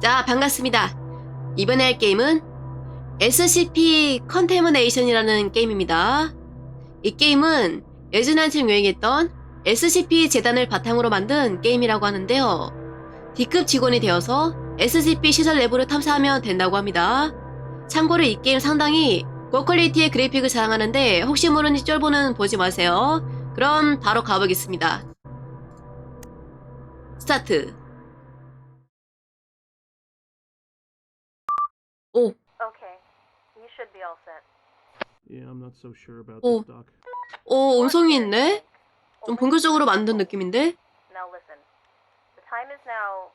자, 반갑습니다. 이번에 할 게임은 SCP 컨테머네이션이라는 게임입니다. 이 게임은 예전에 한참 유행했던 SCP 재단을 바탕으로 만든 게임이라고 하는데요. D급 직원이 되어서 SCP 시설 내부를 탐사하면 된다고 합니다. 참고로 이 게임 상당히 고퀄리티의 그래픽을 자랑하는데 혹시 모르니 쫄보는 보지 마세요. 그럼 바로 가보겠습니다. 스타트. 오, Okay. You should be all set. Yeah, I'm not so sure about Oh. this, Doc. 오, 음성이 있네? 좀 본격적으로 만든 느낌인데? Now listen. The time is now.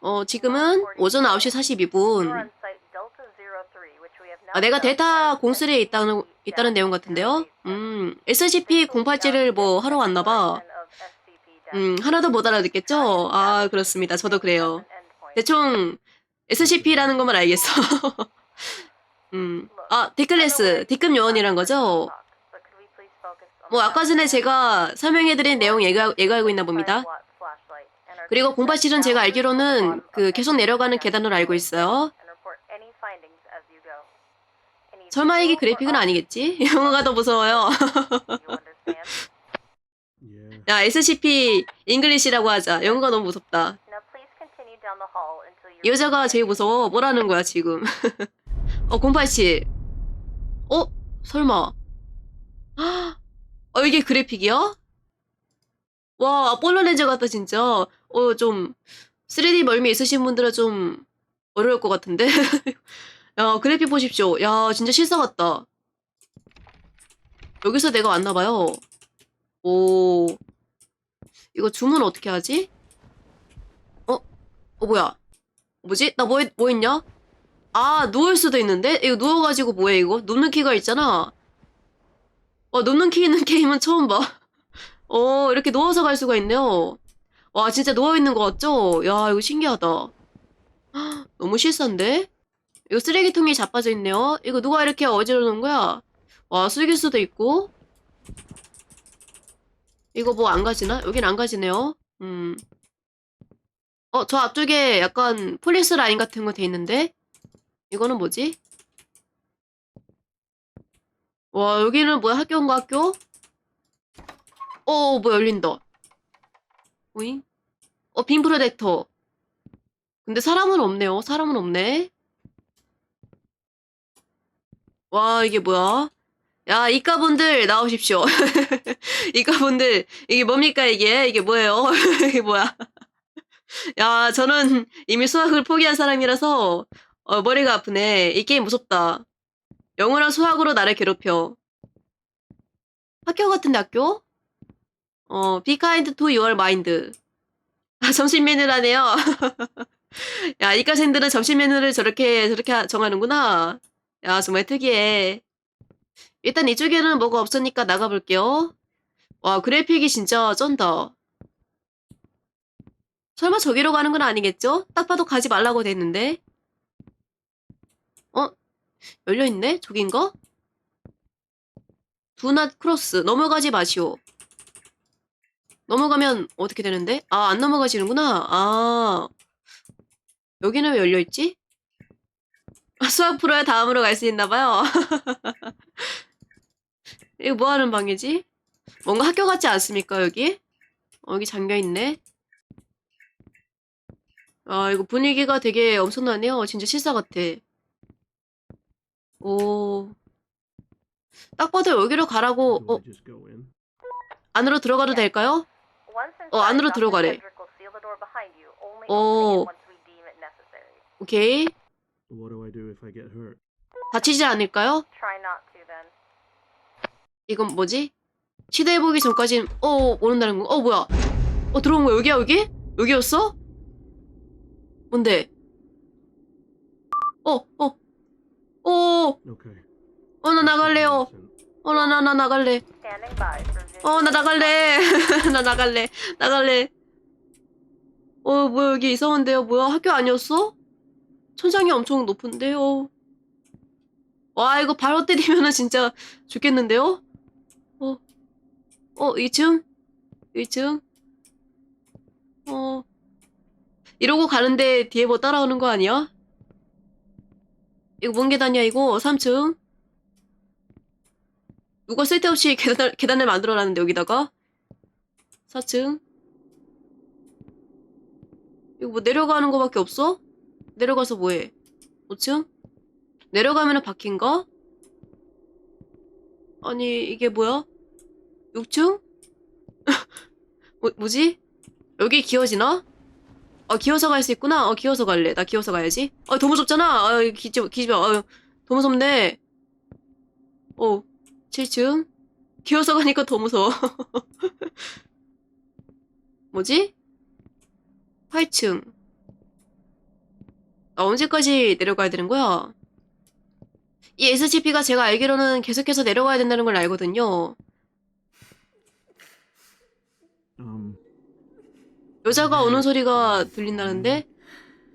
어, 지금은 오전 9시 You're 42분. on site Delta 03, which we have now. 아, 내가 데이터 as 공수리에 있다는, SCP 있다는 내용 같은데요? 음, SCP-087을 뭐 하러 왔나 봐. 음, 하나도 못 알아듣겠죠? 아, 그렇습니다. 저도 그래요. 대충 SCP라는 것만 알겠어. 음, 아, 디클래스, D급 요원이란 거죠? 뭐 아까 전에 제가 설명해드린 내용 알고 있나 봅니다. 그리고 087은 제가 알기로는 그 계속 내려가는 계단으로 알고 있어요. 설마 이게 그래픽은 아니겠지? 영어가 더 무서워요. 야, SCP 잉글리시라고 하자. 영어가 너무 무섭다. 이 여자가 제일 무서워. 뭐라는 거야, 지금. 어, 087. 어? 설마. 어, 이게 그래픽이야? 와, 아폴로 렌즈 같다, 진짜. 어, 좀, 3D 멀미 있으신 분들은 좀 어려울 것 같은데? 야, 그래픽 보십시오. 야, 진짜 실사 같다. 여기서 내가 왔나봐요. 오. 이거 주문 어떻게 하지? 어? 어, 뭐야? 뭐지? 나 뭐, 했- 뭐 했냐? 아, 누울 수도 있는데? 이거 누워가지고 뭐해, 이거? 눕는 키가 있잖아. 어, 눕는 키 있는 게임은 처음 봐. 어, 이렇게 누워서 갈 수가 있네요. 와, 진짜 누워있는 거 같죠? 야, 이거 신기하다. 헉, 너무 실사인데? 이거 쓰레기통이 자빠져 있네요. 이거 누가 이렇게 어지러 놓은 거야? 와, 슬길 수도 있고. 이거 뭐 안 가지나? 여긴 안 가지네요. 음. 어, 저 앞쪽에 약간 폴리스 라인 같은 거 돼 있는데? 이거는 뭐지? 와, 여기는 뭐야? 학교인가 학교? 어, 뭐 열린다. 오잉? 어, 빔 프로젝터. 근데 사람은 없네요. 사람은 없네. 와, 이게 뭐야? 야, 이과분들 나오십시오. 이과분들, 이게 뭡니까, 이게? 이게 뭐예요? 이게 뭐야? 야, 저는 이미 수학을 포기한 사람이라서, 어, 머리가 아프네. 이 게임 무섭다. 영어랑 수학으로 나를 괴롭혀. 학교 같은데 학교? 어, be kind to your mind. 아, 점심 메뉴라네요. 야, 이과생들은 점심 메뉴를 저렇게, 저렇게 하- 정하는구나. 야, 정말 특이해. 일단 이쪽에는 뭐가 없으니까 나가볼게요. 와, 그래픽이 진짜 쩐다. 설마 저기로 가는 건 아니겠죠? 딱 봐도 가지 말라고 됐는데. 어? 열려있네? 저긴가? 두낫 크로스. 넘어가지 마시오. 넘어가면 어떻게 되는데? 아, 안 넘어가지는구나. 아. 여기는 왜 열려있지? 아, 수학 프로야 다음으로 갈 수 있나봐요. 이거 뭐 하는 방이지? 뭔가 학교 같지 않습니까, 여기? 어, 여기 잠겨있네. 아, 이거 분위기가 되게 엄청나네요. 진짜 실사 같아. 오. 딱 봐도 여기로 가라고, 어? 안으로 들어가도 될까요? 어, 안으로 들어가래. 어. 오케이. 다치지 않을까요? 이건 뭐지? 시도해보기 전까진, 어, 모른다는 거. 어, 뭐야? 어, 들어온 거야. 여기야, 여기? 여기였어? 뭔데? 어, 어, 어, Okay. 어, 나 나갈래요. 어, 나, 나, 나 나갈래. 어, 나 나갈래. 나 나갈래. 나갈래. 어, 뭐야, 여기 이상한데요? 뭐야, 학교 아니었어? 천장이 엄청 높은데요. 와, 이거 바로 때리면은 진짜 죽겠는데요? 어, 어, 2층? 1층? 어, 이러고 가는데 뒤에 뭐 따라오는 거 아니야? 이거 뭔 계단이야 이거 3층 누가 쓸데없이 계단을, 계단을 만들어놨는데 여기다가 4층 이거 뭐 내려가는 거밖에 없어? 내려가서 뭐해 5층? 내려가면은 바뀐가? 아니 이게 뭐야? 6층? 뭐, 뭐지? 여기 기어지나? 어, 기어서 갈 수 있구나. 어, 기어서 갈래. 나 기어서 가야지. 어, 더 무섭잖아. 아, 기지, 기지 마. 어, 더 무섭네. 어, 7층? 기어서 가니까 더 무서워. 뭐지? 8층. 아, 언제까지 내려가야 되는 거야? 이 SCP가 제가 알기로는 계속해서 내려가야 된다는 걸 알거든요. Um, 여자가 오는 소리가 들린다는데?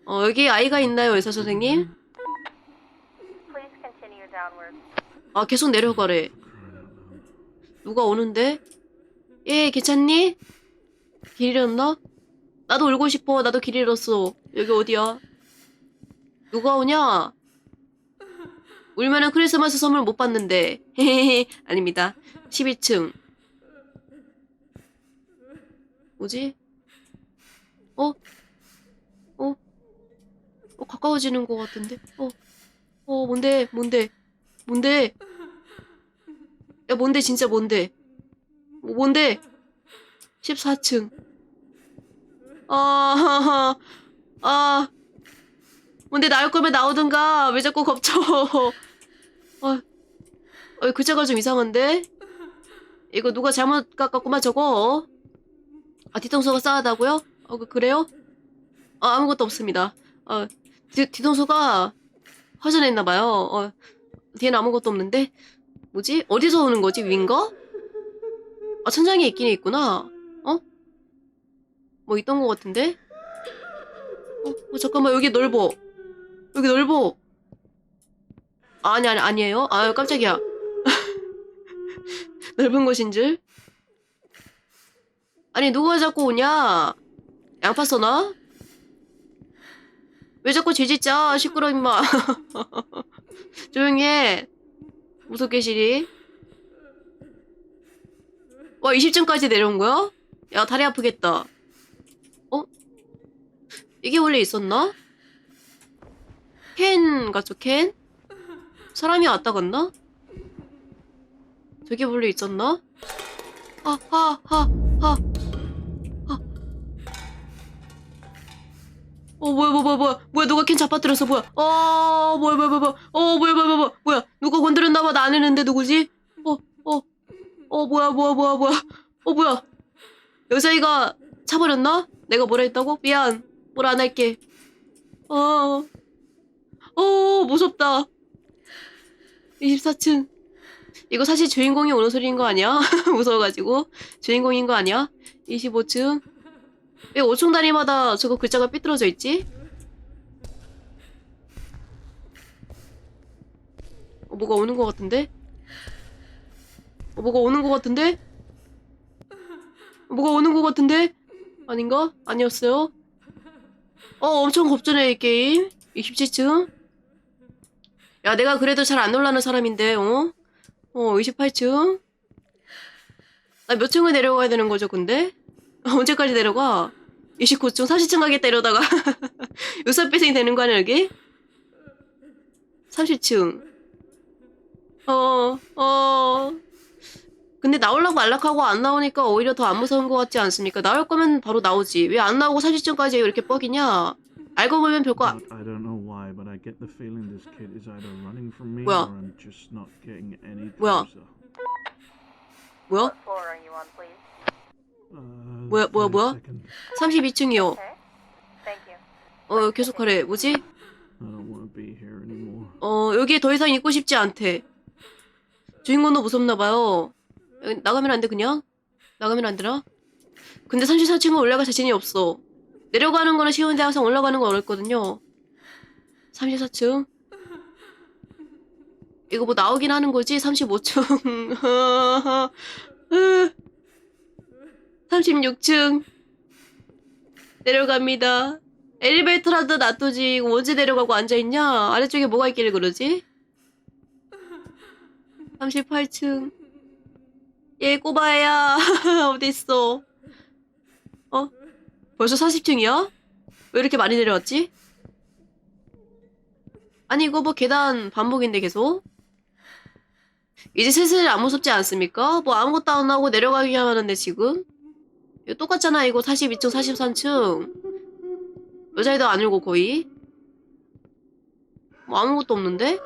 어, 여기 아이가 있나요, 의사 선생님? Please continue downward. 아, 계속 내려가래. 누가 오는데? 예, 괜찮니? 길 잃었나? 나도 울고 싶어. 나도 길 잃었어. 여기 어디야? 누가 오냐? 울면은 크리스마스 선물 못 받는데. 헤헤헤. 아닙니다. 11층. 뭐지? 어? 어? 어, 가까워지는 것 같은데? 어? 어, 뭔데? 뭔데? 뭔데? 야, 뭔데, 진짜 뭔데? 뭐, 뭔데? 14층. 아, 아. 뭔데, 나올 거면 나오든가. 왜 자꾸 겁쳐. 어, 어, 글자가 좀 이상한데? 이거 누가 잘못 깎았구만, 저거. 아, 뒤통수가 싸하다고요? 어, 그- 그래요? 아, 아무것도 없습니다. 어, 뒤, 뒤통수가 허전했나봐요. 어, 뒤에는 아무것도 없는데? 뭐지? 어디서 오는 거지? 위인가? 아, 천장에 있긴 있구나. 어? 뭐 있던 것 같은데? 어, 어, 잠깐만, 여기 넓어. 여기 넓어. 아, 아니, 아니, 아니에요? 아, 깜짝이야. 넓은 곳인 줄? 아니, 누가 자꾸 오냐? 양파 써나? 왜 자꾸 죄짓자? 시끄러, 임마. 조용히 해. 무섭게 시리. 와, 20층까지 내려온 거야? 야, 다리 아프겠다. 어? 이게 원래 있었나? 캔 같죠, 캔? 사람이 왔다 갔나? 저게 원래 있었나? 아, 하, 하, 하. 하. 어, 뭐야, 뭐야, 뭐야, 뭐야, 누가 캔 잡아뜨렸어, 뭐야. 어, 뭐야, 뭐야, 뭐야. 어, 뭐야, 뭐야, 뭐야, 뭐야. 누가 건드렸나 봐, 나 안 했는데, 누구지? 어, 어, 어, 뭐야, 뭐야, 뭐야, 뭐야. 어, 뭐야. 여자애가 차버렸나? 내가 뭐라 했다고? 미안. 뭘 안 할게. 어, 어, 무섭다. 24층. 이거 사실 주인공이 오는 소리인 거 아니야? 무서워가지고. 주인공인 거 아니야? 25층. 왜 5층 다리마다 저거 글자가 삐뚤어져 있지? 어, 뭐가 오는 것 같은데? 어, 뭐가 오는 것 같은데? 어, 뭐가 오는 것 같은데? 아닌가? 아니었어요? 어, 엄청 겁주네, 이 게임. 27층. 야, 내가 그래도 잘 안 놀라는 사람인데, 어? 어, 28층. 나 몇 층을 내려가야 되는 거죠, 근데? 언제까지 내려가? 29층, 40층 가겠다 이러다가 요사배생이 되는 거 아니야, 여기? 30층. 어, 어. 근데 나오려고 안락하고 안 나오니까 오히려 더 안 무서운 것 같지 않습니까? 나올 거면 바로 나오지. 왜 안 나오고 30층까지 이렇게 뻑이냐? 알고 보면 별거 아- But I don't know why, but I get the feeling this kid is either running from me 뭐야? or I'm just not getting any 뭐야? 뭐야? 뭐야, 뭐야, 뭐야? Okay.32층이요. Thank you. 어. 뭐지? Be here anymore. 어, 여기에 더 이상 있고 싶지 않대. 주인공도 무섭나 봐요. 여기 나가면 안 돼, 그냥? 나가면 안 되나? 근데 34층은 올라갈 자신이 없어. 내려가는 거는 쉬운데 항상 올라가는 건 어렵거든요. 34층. 이거 뭐 나오긴 하는 거지? 35층. 36층. 내려갑니다. 엘리베이터라도 놔두지. 언제 내려가고 앉아있냐? 아래쪽에 뭐가 있길래 그러지? 38층. 얘 꼬바야. 어딨어? 어? 벌써 40층이야? 왜 이렇게 많이 내려왔지? 아니, 이거 뭐 계단 반복인데 계속? 이제 슬슬 안 무섭지 않습니까? 뭐 아무것도 안 하고 내려가기만 하는데 지금? 이거 똑같잖아, 이거 42층, 43층. 여자애도 아니고 거의. 뭐 아무것도 없는데?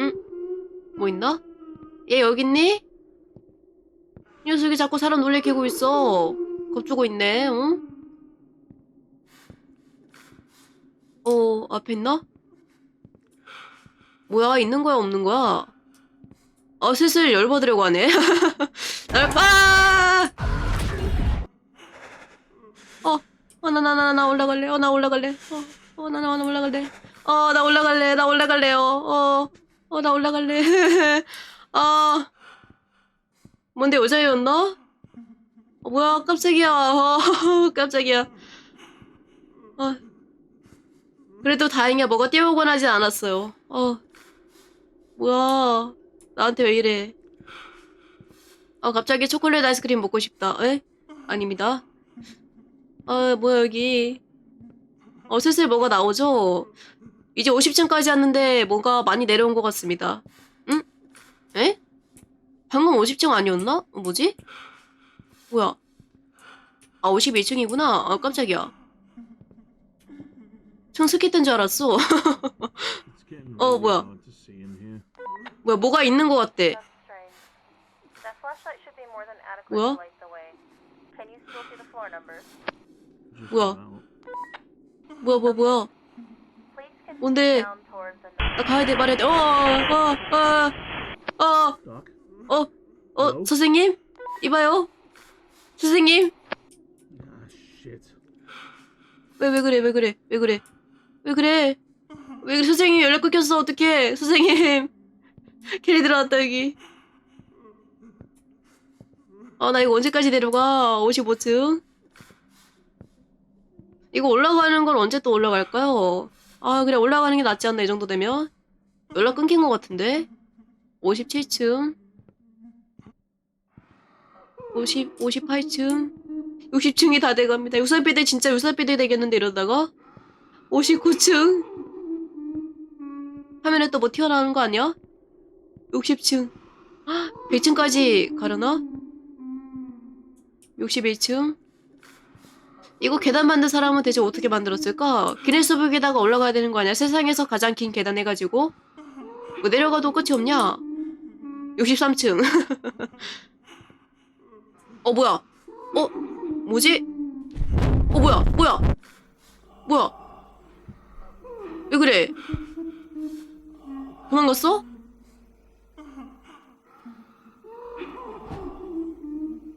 응? 뭐 있나? 얘 여기 있니? 이 녀석이 자꾸 사람 놀래키고 있어. 겁주고 있네, 응? 어, 앞에 있나? 뭐야, 있는 거야, 없는 거야? 어, 슬슬 열받으려고 하네. 날 빠! 어, 어, 나, 나, 나, 나 올라갈래. 어, 나 올라갈래. 어, 어, 나, 나, 나 올라갈래. 어, 나 올라갈래. 나 올라갈래요. 어, 어, 나 올라갈래. 아, 뭔데 여자애였나? 어, 뭐야, 깜짝이야. 어, 깜짝이야. 어, 그래도 다행이야. 뭐가 뛰어오곤 하진 않았어요. 어, 뭐야. 나한테 왜 이래. 어, 갑자기 초콜릿 아이스크림 먹고 싶다. 에? 아닙니다. 아, 뭐야, 여기. 어, 슬슬 뭐가 나오죠? 이제 50층까지 왔는데 뭔가 많이 내려온 것 같습니다. 응? 에? 방금 50층 아니었나? 어, 뭐지? 뭐야? 아, 51층이구나. 아, 깜짝이야. 총 스키 뜬줄 알았어. Oh, really 뭐야. 뭐야, 뭐가 있는 것 같대. 뭐야? 뭐야? 뭐야, 뭐야, 뭐야. 뭔데? 나 가야 돼, 말해야 돼. 어, 어, 어, 어? 어, 어, Hello? 선생님? 이봐요. 선생님? Ah, shit. 왜, 왜 그래, 왜 그래, 왜 그래. 왜 그래. 왜 그래, 선생님 연락 끊겼어, 어떡해. 선생님. 괜히 들어왔다, 여기. 아, 나 이거 언제까지 내려가? 55층. 이거 올라가는 건 언제 또 올라갈까요? 아, 그래, 올라가는 게 낫지 않나, 이 정도 되면? 연락 끊긴 것 같은데? 57층. 50, 58층. 60층이 다 돼갑니다. 유사비대 진짜 유사비대 되겠는데 이러다가 59층 화면에 또 뭐 튀어나오는 거 아니야? 60층 100층까지 가려나? 61층 이거 계단 만든 사람은 대체 어떻게 만들었을까? 기네스북에다가 올라가야 되는 거 아니야? 세상에서 가장 긴 계단 해가지고 뭐 내려가도 끝이 없냐? 63층 어 뭐야 어? 뭐지? 어 뭐야 뭐야 뭐야 왜 그래 도망갔어?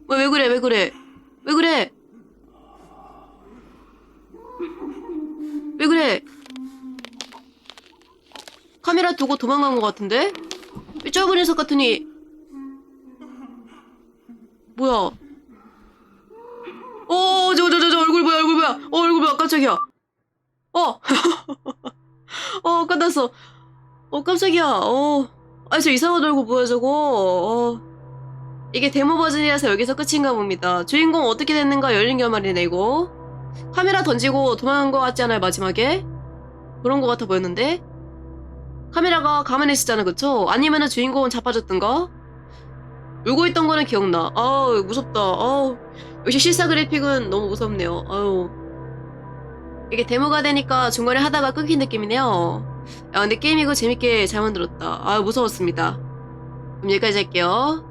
왜, 왜 그래 왜 그래 왜 그래 그래 카메라 두고 도망간 것 같은데? 왜 좁은 녀석 같으니 뭐야 어, 저, 저, 저, 저, 얼굴 뭐야, 얼굴 뭐야, 어, 얼굴 뭐야, 깜짝이야. 어, 어, 끝났어. 어, 깜짝이야. 어, 아, 저 이상한 얼굴 뭐야, 저거. 어, 이게 데모 버전이라서 여기서 끝인가 봅니다. 주인공 어떻게 됐는가 열린 결말이네, 이거. 카메라 던지고 도망간 것 같지 않아요, 마지막에? 그런 것 같아 보였는데? 카메라가 가만히 있었잖아, 그쵸? 아니면은 주인공은 자빠졌던가? 울고 있던 거는 기억나. 아우, 무섭다. 아우. 역시 실사 그래픽은 너무 무섭네요. 아유. 이게 데모가 되니까 중간에 하다가 끊긴 느낌이네요. 야, 근데 게임 이거 재밌게 잘 만들었다. 아, 무서웠습니다. 그럼 여기까지 할게요.